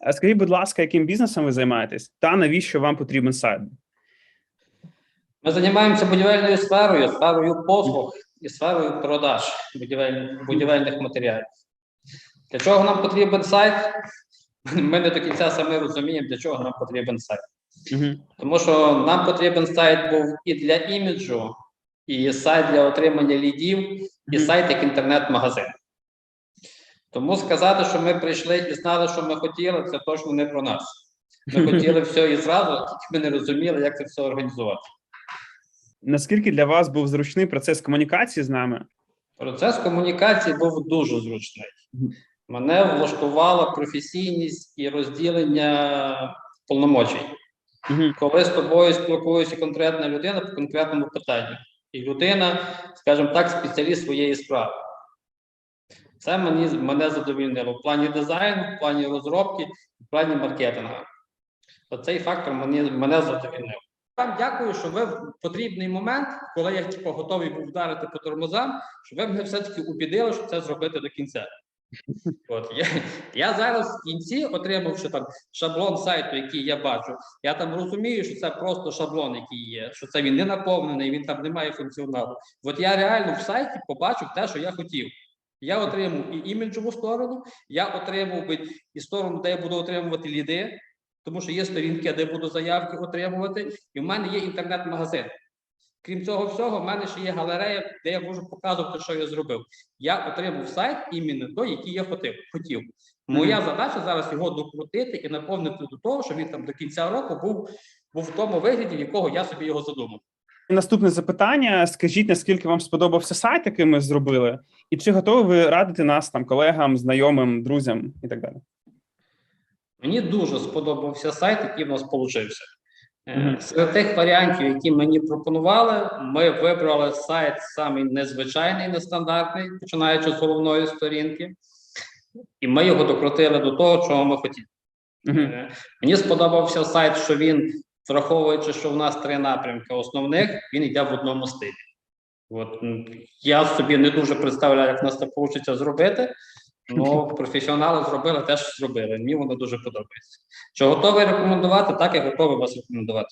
Е, Скажіть, будь ласка, яким бізнесом ви займаєтесь та навіщо вам потрібен сайт? Ми займаємося будівельною сферою, сферою послуг і сферою продаж будівель, будівельних матеріалів. Для чого нам потрібен сайт? Ми не до кінця самі розуміємо, для чого нам потрібен сайт. Угу. Тому що нам потрібен сайт був і для іміджу, і сайт для отримання лідів, і Мгм. сайт як інтернет-магазин. Тому сказати, що ми прийшли і знали, що ми хотіли, це точно не про нас. Ми хотіли все і зразу, тільки ми не розуміли, як це все організувати. Наскільки для вас був зручний процес комунікації з нами? Процес комунікації був дуже зручний. Мене влаштувала професійність і розділення повномочій. Угу. Коли з тобою спілкується конкретна людина по конкретному питанню, і людина, скажімо так, спеціаліст своєї справи. Це мені, мене задовільнило в плані дизайну, в плані розробки, в плані маркетингу. Оцей фактор мені, мене задовільнив. Вам дякую, що ви в потрібний момент, коли я типу, готовий був вдарити по тормозам, що ви мене все-таки убідили, що це зробити до кінця. От я, я зараз в кінці, отримавши там шаблон сайту, який я бачу, я там розумію, що це просто шаблон, який є, що це він не наповнений, він там не має функціоналу. От я реально в сайті побачив те, що я хотів. Я отримав і іміджову сторону, я отримав би і сторону, де я буду отримувати ліди, тому що є сторінки, де буду заявки отримувати, і в мене є інтернет-магазин. Крім цього всього, в мене ще є галерея, де я можу показувати, що я зробив. Я отримав сайт іменно той, який я хотів. Моя задача зараз його докрутити і наповнити до того, щоб він там до кінця року був, був в тому вигляді, в якого я собі його задумав. Наступне запитання: скажіть, наскільки вам сподобався сайт, який ми зробили, і чи готові ви радити нас там колегам, знайомим, друзям і так далі? Мені дуже сподобався сайт, який в нас получився. Е. Серед тих варіантів, які мені пропонували, ми вибрали сайт самий незвичайний, нестандартний, починаючи з головної сторінки, і ми його докрутили до того, чого ми хотіли. Е, Мені сподобався сайт, що він, враховуючи, що в нас три напрямки основних, він йде в одному стилі. От я собі не дуже представляю, як в нас це вийде зробити. Ну, професіонали зробили, теж зробили. Мені воно дуже подобається. Чи готовий рекомендувати, так і готовий вас рекомендувати.